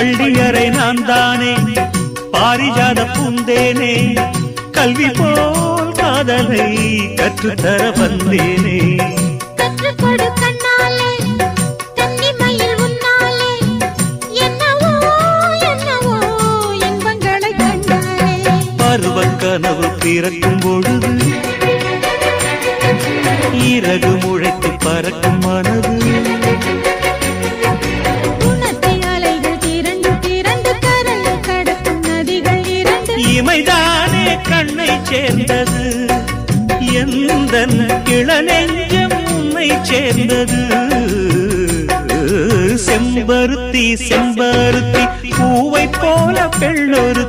பள்ளியறை நான் தானே பாரிஜாத பூந்தேனே? கல்வி போல் காதலை கற்றுத்தர வந்தேனே. பருவக் கனவு பிறக்கும் பொழுது இறகு முளைத்து பறக்கும் மனது. கண்ணே கண்ணை சேர்ந்தது. எந்த இளநெஞ்சம் உன்னை சேர்ந்தது. செம்பருத்தி செம்பருத்தி பூவை போல பெள்ளொருத்தி